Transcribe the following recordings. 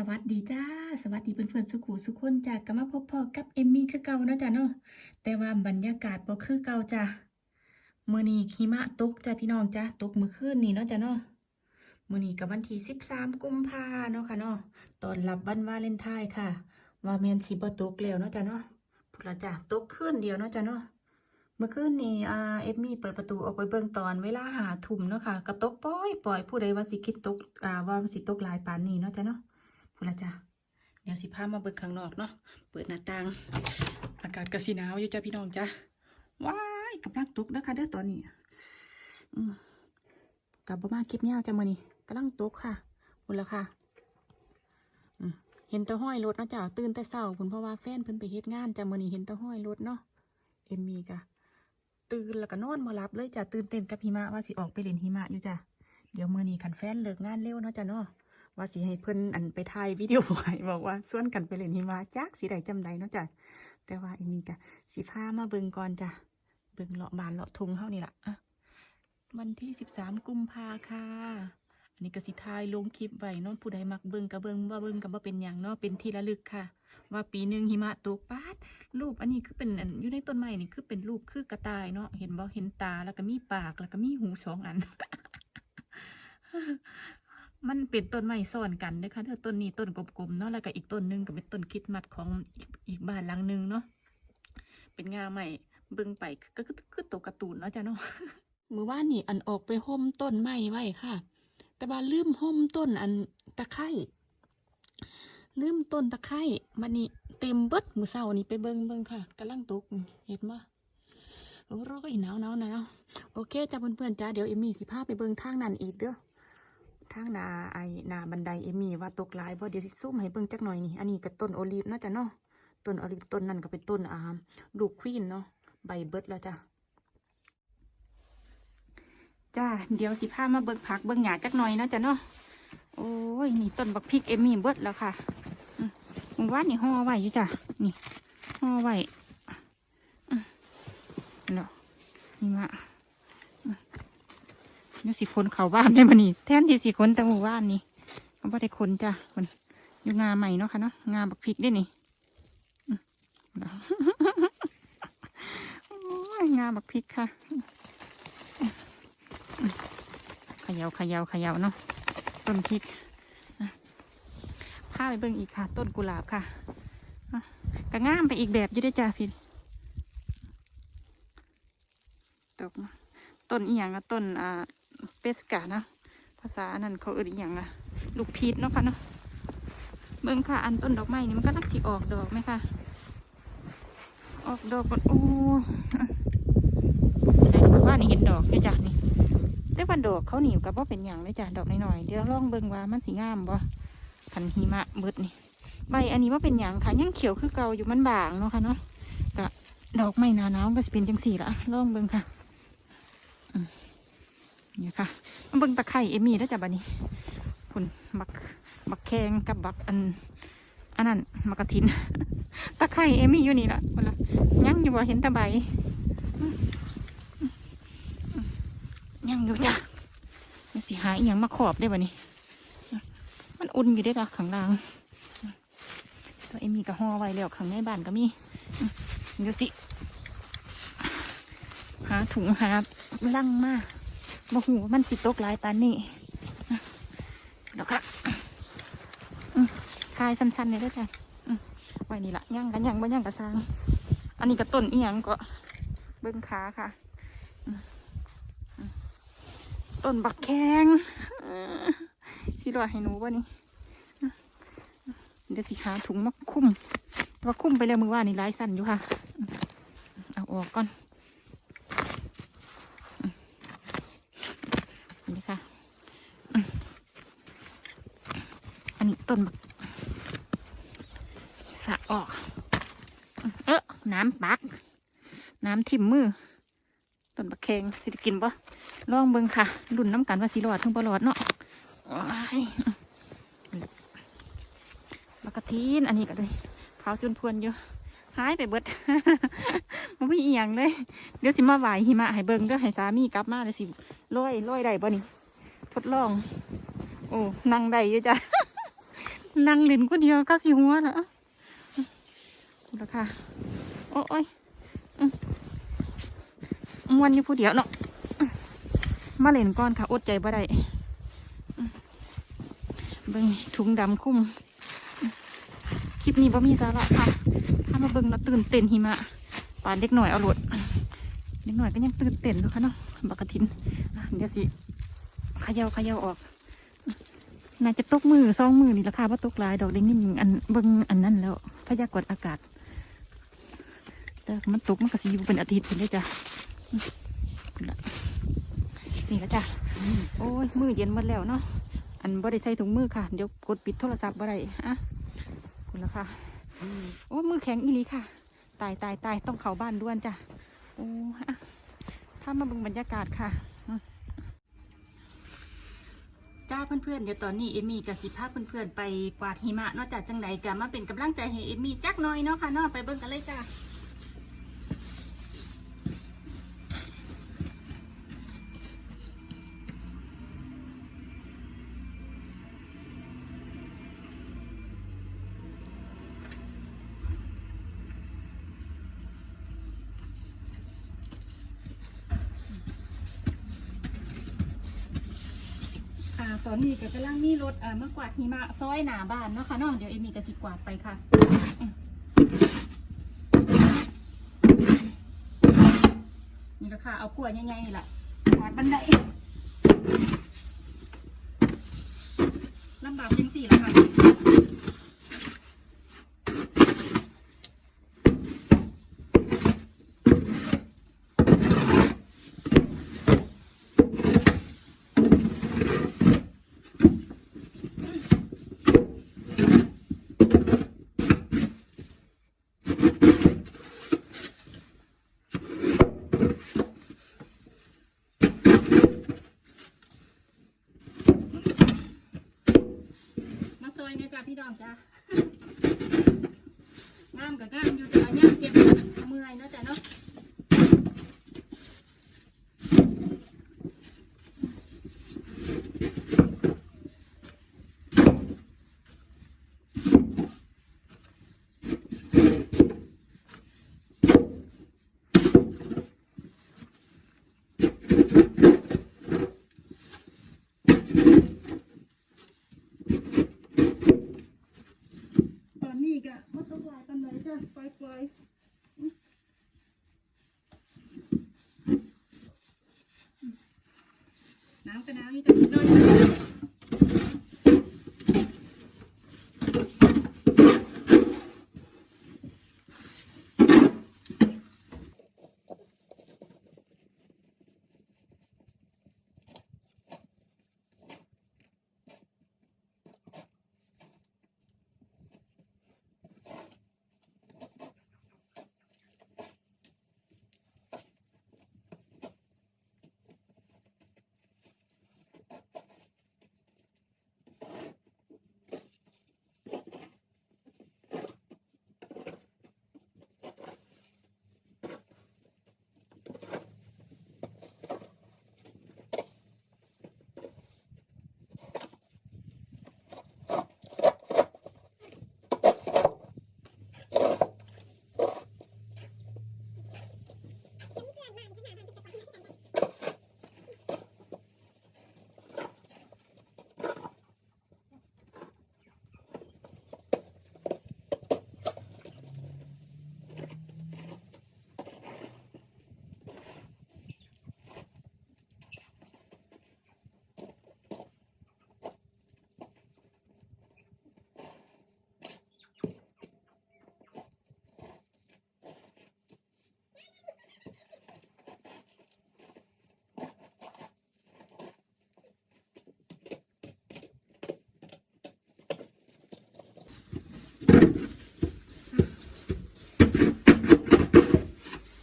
สวัสดีจ้า สวัสดีเพื่อนๆสุขุสุขคนจ้ะก็มาพบพ่อกับเอมมี่คือเก่านะจ้ะเนาะแต่ว่าบรรยากาศบ่คือเก่าจ้ะมื้อนี้หิมะตกจ้ะพี่น้องจ้ะตกเมื้อคืนนี้เนาะจ้ะเนาะมื้อนี้ก็วันที่13กุมภาเนาะค่ะเนาะตอนรับวันวาเลนไทน์ค่ะ ว่าแมนสิบ่ตกแล้วเนาะจ้ะเนาะพุ่นละจ้ะตกคืนเดียวเนาะจ้ะเนาะเมื่อคืนนี้อ่าเอมมี่เปิดประตูออกไปเบิ่งตอนเวลาหาทุ่มเนาะค่ะก็ตกปล่อยปล่อยผู้ใดว่าสิคิดตกอ่าว่ามันสิตกหลายปานนี้เนาะจ้ะเนาะ พูดละจ้ะเดี๋ยวสิพามาเบิกข้างนอกเนาะเปิดหน้าต่าง อากาศกระสีหนาวอยู่จ้ะพี่น้องจ้ะว้ายกำลังตกเด้อค่ะเด้อตอนนี้กลับบ่มาคลิปยาวจ้ะมื้อนี้กำลังตกค่ะพูดละค่ะเห็นตะห้อยรถนะจ้ะตื่นแต่เช้าพุ่นเพราะว่าแฟนเพิ่นไปเฮ็ดงานจ้ะมื้อนี้เห็นตะห้อยรถเนาะเอมมี่กะตื่นแล้วก็นอนบ่หลับเลยจ้ะตื่นเต้นกับหิมะว่าสิออกไปเล่นหิมะอยู่จ้ะเดี๋ยวมื้อนี้คันแฟนเลิกงานเร็วเนาะจ้ะเนาะ ว่าสิให้เพิ่นอันไปถ่ายวิดีโอไว้บอกว่าส่วนกันไปเล่นหิมะจักสิได้จำได้เนาะจ้ะแต่ว่าอีมีกะสิพามาเบิงก่อนจ้ะเบิงเลาะบานเลาะทงเฮานี่ละอะวันที่สิบสามกุมภาค่ะอันนี้ก็สิถ่ายลงคลิปไว้นอนผู้ใดมักเบิงก็เบิงว่าเบิงก็บ่เป็นหยังเนาะเป็นที่ระลึกค่ะ ว่าปีหนึ่งหิมะตกปาดรูปอันนี้คือเป็นอันอยู่ในต้นไม้นี่คือเป็นรูปคือกระต่ายเนาะเห็นบ่เห็นตาแล้วก็มีปากแล้วก็มีหูสองอัน มันเป็นต้นไม้ซ้อนกันนะคะเด้อต้นนี้ต้นกลมๆเนาะแล้วก็อีกต้นหนึงก็เป็นต้นคิดมัดของอีกบ้านหลังหนึงเนาะเป็นงาใหม่เบิ่งไปก็คือตัวการ์ตูนเนาะจ้ะเนาะมือว่านนี่อันออกไปห่มต้นไม้ไว้ค่ะ แต่ว่าลืมห่มต้นอันตะไคร่ลืมต้นตะไคร่มันนี่เต็มเบิดมือเศร้านี่ไปเบิ่งเบิ่งค่ะกำลังตกเห็นบ่โอ้ร้อยหนาวหนาวหนาวโอเคจ้ะเพื่อนๆจ้าเดี๋ยวเอมมี่สิพาไปเบิ่งทางนั้นอีกเด้อ ทางนาไอนาบันไดเอมี่ว่าตกหลายบ่เดี๋ยวสิซุ่มให้เบิ่งจักหน่อยนี่ อันนี้ก็ต้นโอลีฟเนาะจ้ะเนาะ ต้นโอลีฟต้นนั่นก็เป็นต้นอาลูกควีนเนาะ ใบเบิดแล้วจ้ะ จ้า เดี๋ยวสิพามาเบิ่งผักเบิ่งหญ้าจักหน่อยเนาะจ้ะเนาะ โอ้ย นี่ต้นบักพริกเอมี่เบิดแล้วค่ะอืมหมู่านนี่ห่อไว้อยู่จ้ะ นี่ห่อไว้เนาะนี่มา นี่สิคนเขาบ้านได้มานี่แทนที่สิคนแต่หมู่บ้านนี่เขาไม่ได้คนจ้ะคนอยู่งาใหม่เนาะค่ะเนาะงาบักพริกได้นี่อืมงาบักพริกค่ะขยาขยาขยาเนาะต้นพริกอะพาไปเบิ่งอีกค่ะ ต้นกุหลาบค่ะอะก็งามไปอีกแบบยู่ได้จ้ะพี่ตกต้นอีหยังอะต้นอ่า เปสกานะ ภาษาอันนั้นเขาเอ่ยอีหยังอะลูกพีชเนาะค่ะเนาะเบิ่งค่ะอันต้นดอกไม้นี่มันก็รักสิออกดอกไหมคะออกดอกก่อนโอ้ใช่ว่านี่เห็นดอกด้วยจ้ะนี่ได้วันดอกเขาหนีกับว่าเป็นอย่างเลยจ้ะดอกน้อยๆเดี๋ยวลองเบิ่งว่ามันสีงามบ่พันหิมะเบิดนี่ใบอันนี้ว่าเป็นอย่างค่ะยังเขียวคือเก่าอยู่มันบางเนาะค่ะเนาะกะดอกไม้หนาหนาวก็จะเป็นจังสี่ละลองเบิ่งค่ะ นี่ค่ะมาเบิ่งตะไคร่เอมี่แล้วจ้ะบัดนี้คุณบักบักแคงกับบักอันอันนั้นบักกระถิน ตะไคร่เอมี่อยู่นี่ละคนละยังอยู่บ่เห็นตะใบยังอยู่จ้ะมันสิหาอย่างมาขอบได้บ่นี่มันอุ่นอยู่ได้ละข้างล่างตัวเอมี่ก็ห่อไว้แล้วข้างในบ้านก็มีเดี๋ยวสิ หาถุงหาลังมาก บ่หูมันสิตกหลายปานนี่เดี๋ยวค่ะอืมทายสั้นๆเลยเด้อจ้ะไว้นี่ละย่างกันย่างบ่ย่างกระซังอันนี้ก็ต้นอีหยังก็เบิ้งขาค่ะ ต้นบักแข้งเออสิรอให้หนูบ่นี่เดี๋ยวสิหาถุงมาคุ้มว่าคุ้มไปแล้วมือว่านี่หลายสั้นอยู่ค่ะ เอาออกก่อนค่ะอืมอันนี้ ต้นสะออก เออน้ำปัก น้ำทิ่มมือ ต้นบักแขงสิได้กินปะลองเบิ่งค่ะรุ่นน้ำกันว่าสิรอดถึงบ่รอดเนาะโอ้ยบักกะทีนอันนี้ก็เลยขาวจนพวนอยู่หายไปเบิดมันไม่เอียงเลย เดี๋ยวสิมาไหวหิมะให้เบิ่งเด้อให้สามีกลับมาเดี๋ยสิลอยลอยได้บ่นี่ ทดลอง โอ้นั่งได้อยู่จ้ะ นั่งเล่นก็เดียวก็สิหัวและพูดละค่ะ โอ้ยอมวนอยู่ผู้เดียวเนาะ มาเล่นก่อนค่ะ อดใจบ่ได้เบิ่งถุงดำคุ้ม คลิปนี้บ่มีสาระค่ะ ถ้ามาเบิ่งแล้วตื่นเต้นหิมะปานเด็กหน่อยเอาหลดเด็กหน่อยก็ยังตื่นเต้นอยู่ค่ะเนาะบักกะทิน เดี๋ยวสิขย่าขย่าออก น่าจะตกมือสองมือนี่ราคาว่าตกหลายดอกเด้งนี่อันเบิ่งอันนั้นแล้วพยากรณ์อากาศแต่มันตกมันก็สิอยู่เป็นอาทิตย์เลยจ้ะนี่ละจ้ะโอ้ยมือเย็นหมดแล้วเนาะอันบ่ได้ใส่ถุงมือค่ะเดี๋ยวกดปิดโทรศัพท์บ่ได้อะคุณละค่ะโอ้มือแข็งอีหลีค่ะ ตายตายตายต้องเข้าบ้านด่วนจ้ะโอ้อะถ้ามาเบิ่งบรรยากาศค่ะ จ้าเพื่อนๆเดี๋ยวตอนนี้เอมี่กับสิภาพเพื่อนๆไปกวาดหิมะเนอกจากจังใดกันมาเป็นกำลังใจให้เอมี่จักหน่อยเนาะค่ะเนาะไปเบิ่งกันเลยจ้า ตอนนี้ก็กำลังมีรถอ่ามากวาดหิมะซอยหนาบ้านเนาะค่ะเนาะเดี๋ยวเอมี่กับสิกวาดไปค่ะนี่ละค่ะเอาขวดใหญ่ๆนี่แหละกวาดบันไดลำบากจริงสี่ละค่ะ อยนะจ๊ะพี่ดองจ้างามกับงามอยู่แต่ละเนี่ยเก็บเมื่อยเนาะจ๊ะเนาะตอนนี้ก็มาตกลายกันเลยจ้ะปล่อย ๆน้ำก็น้ำนี่จะมีเลยจ้ะ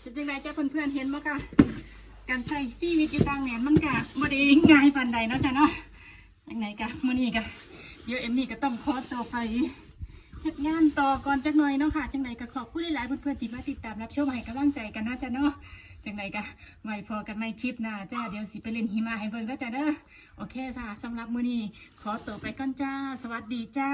เป็นจังไดจ้าเพื่อนๆเห็นบ่ค่ะการใช้ชีวิตอยู่กลางแหนนมันก็บ่ได้ง่ายปานใดเนาะจ้ะเนาะจังไดกะมื้อนี้ก็เดี๋ยวเอมมี่ก็ต้องขอตัวไปเฮ็ดงานต่อก่อนจักหน่อยเนาะค่ะจังไดก็ขอบคุณหลายๆเพื่อนๆที่มาติดตามรับชมให้กำลังใจกันนะจ้ะเนาะจังไดก็ไว้พอกันในคลิปหน้าจ้าเดี๋ยวสิไปเล่นหิมะให้เบิ่งแล้วจ้ะเด้อโอเคจ้ะสำหรับมื้อนี้ขอตัวไปก่อนจ้า สวัสดีจ้า